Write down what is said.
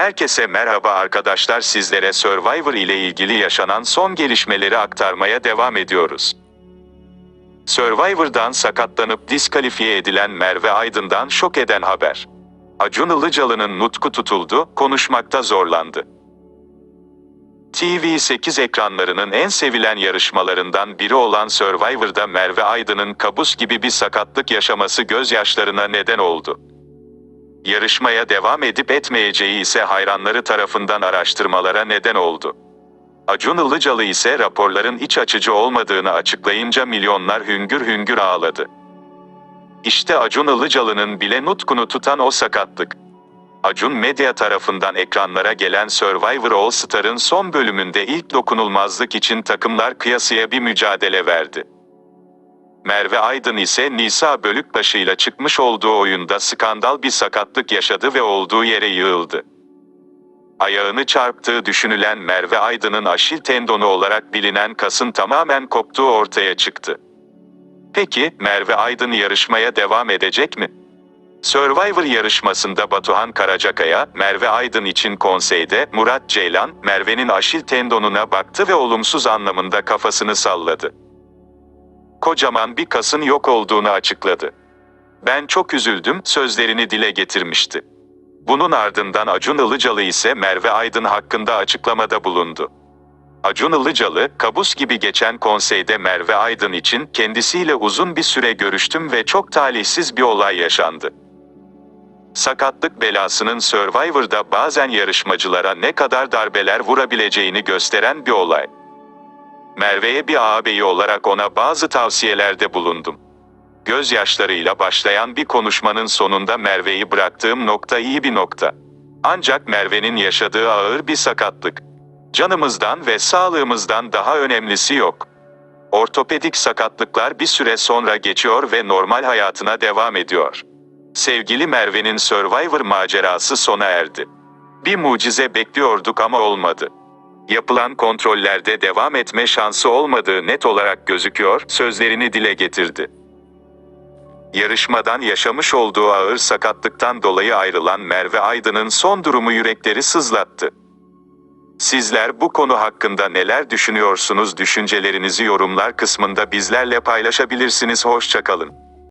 Herkese merhaba arkadaşlar sizlere Survivor ile ilgili yaşanan son gelişmeleri aktarmaya devam ediyoruz. Survivor'dan sakatlanıp diskalifiye edilen Merve Aydın'dan şok eden haber. Acun Ilıcalı'nın nutku tutuldu, konuşmakta zorlandı. TV8 ekranlarının en sevilen yarışmalarından biri olan Survivor'da Merve Aydın'ın kabus gibi bir sakatlık yaşaması gözyaşlarına neden oldu. Yarışmaya devam edip etmeyeceği ise hayranları tarafından araştırmalara neden oldu. Acun Ilıcalı ise raporların iç açıcı olmadığını açıklayınca milyonlar hüngür hüngür ağladı. İşte Acun Ilıcalı'nın bile nutkunu tutan o sakatlık. Acun Medya tarafından ekranlara gelen Survivor All Star'ın son bölümünde ilk dokunulmazlık için takımlar kıyasıya bir mücadele verdi. Merve Aydın ise Nisa Bölükbaşı ile çıkmış olduğu oyunda skandal bir sakatlık yaşadı ve olduğu yere yığıldı. Ayağını çarptığı düşünülen Merve Aydın'ın aşil tendonu olarak bilinen kasın tamamen koptuğu ortaya çıktı. Peki Merve Aydın yarışmaya devam edecek mi? Survivor yarışmasında Batuhan Karacakaya, Merve Aydın için konseyde Murat Ceylan, Merve'nin aşil tendonuna baktı ve olumsuz anlamında kafasını salladı. Kocaman bir kasın yok olduğunu açıkladı. Ben çok üzüldüm, sözlerini dile getirmişti. Bunun ardından Acun Ilıcalı ise Merve Aydın hakkında açıklamada bulundu. Acun Ilıcalı, kabus gibi geçen konseyde Merve Aydın için kendisiyle uzun bir süre görüştüm ve çok talihsiz bir olay yaşandı. Sakatlık belasının Survivor'da bazen yarışmacılara ne kadar darbeler vurabileceğini gösteren bir olay. Merve'ye bir ağabeyi olarak ona bazı tavsiyelerde bulundum. Gözyaşlarıyla başlayan bir konuşmanın sonunda Merve'yi bıraktığım nokta iyi bir nokta. Ancak Merve'nin yaşadığı ağır bir sakatlık. Canımızdan ve sağlığımızdan daha önemlisi yok. Ortopedik sakatlıklar bir süre sonra geçiyor ve normal hayatına devam ediyor. Sevgili Merve'nin Survivor macerası sona erdi. Bir mucize bekliyorduk ama olmadı. Yapılan kontrollerde devam etme şansı olmadığı net olarak gözüküyor, sözlerini dile getirdi. Yarışmadan yaşamış olduğu ağır sakatlıktan dolayı ayrılan Merve Aydın'ın son durumu yürekleri sızlattı. Sizler bu konu hakkında neler düşünüyorsunuz? Düşüncelerinizi yorumlar kısmında bizlerle paylaşabilirsiniz. Hoşçakalın.